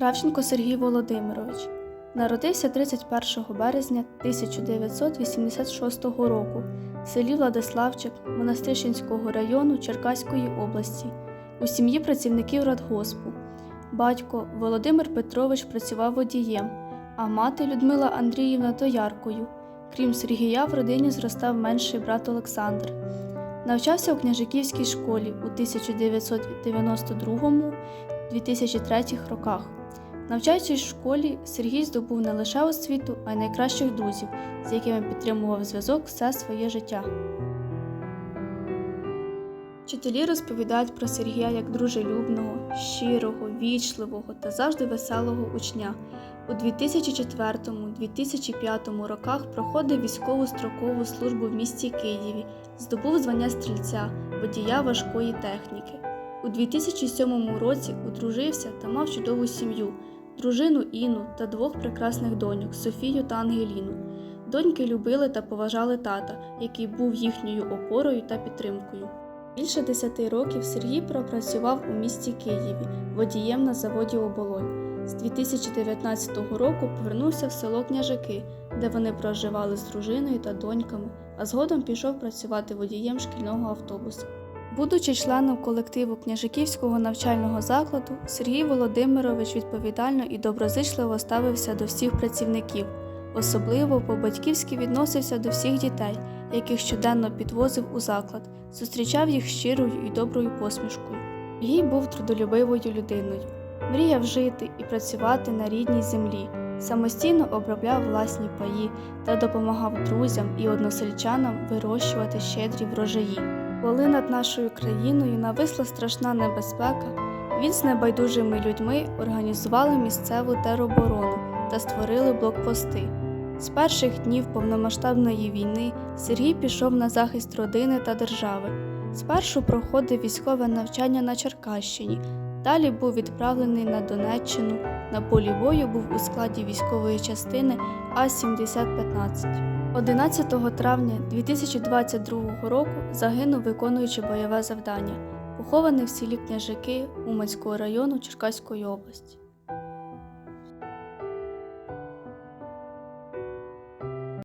Кравченко Сергій Володимирович народився 31 березня 1986 року в селі Владиславчик Монастирщинського району Черкаської області у сім'ї працівників радгоспу. Батько Володимир Петрович працював водієм, а мати Людмила Андріївна дояркою. Крім Сергія, в родині зростав менший брат Олександр. Навчався у княжиківській школі у 1992-2003 роках. Навчаючись в школі, Сергій здобув не лише освіту, а й найкращих друзів, з якими підтримував зв'язок все своє життя. Вчителі розповідають про Сергія як дружелюбного, щирого, вічливого та завжди веселого учня. У 2004-2005 роках проходив військову строкову службу в місті Києві, здобув звання стрільця, водія важкої техніки. У 2007 році одружився та мав чудову сім'ю, дружину Інну та двох прекрасних доньок Софію та Ангеліну. Доньки любили та поважали тата, який був їхньою опорою та підтримкою. Більше 10 років Сергій пропрацював у місті Києві водієм на заводі Оболонь. З 2019 року повернувся в село Княжики, де вони проживали з дружиною та доньками, а згодом пішов працювати водієм шкільного автобуса. Будучи членом колективу княжиківського навчального закладу, Сергій Володимирович відповідально і доброзичливо ставився до всіх працівників. Особливо по-батьківськи відносився до всіх дітей, яких щоденно підвозив у заклад, зустрічав їх щирою і доброю посмішкою. Сергій був трудолюбивою людиною, мріяв жити і працювати на рідній землі, самостійно обробляв власні паї та допомагав друзям і односельчанам вирощувати щедрі врожаї. Коли над нашою країною нависла страшна небезпека, він з небайдужими людьми організували місцеву тероборону та створили блокпости. З перших днів повномасштабної війни Сергій пішов на захист родини та держави. Спершу проходив військове навчання на Черкащині, далі був відправлений на Донеччину. На полі бою був у складі військової частини А-7015. 11 травня 2022 року загинув виконуючи бойове завдання, похований в селі Княжики Уманського району Черкаської області.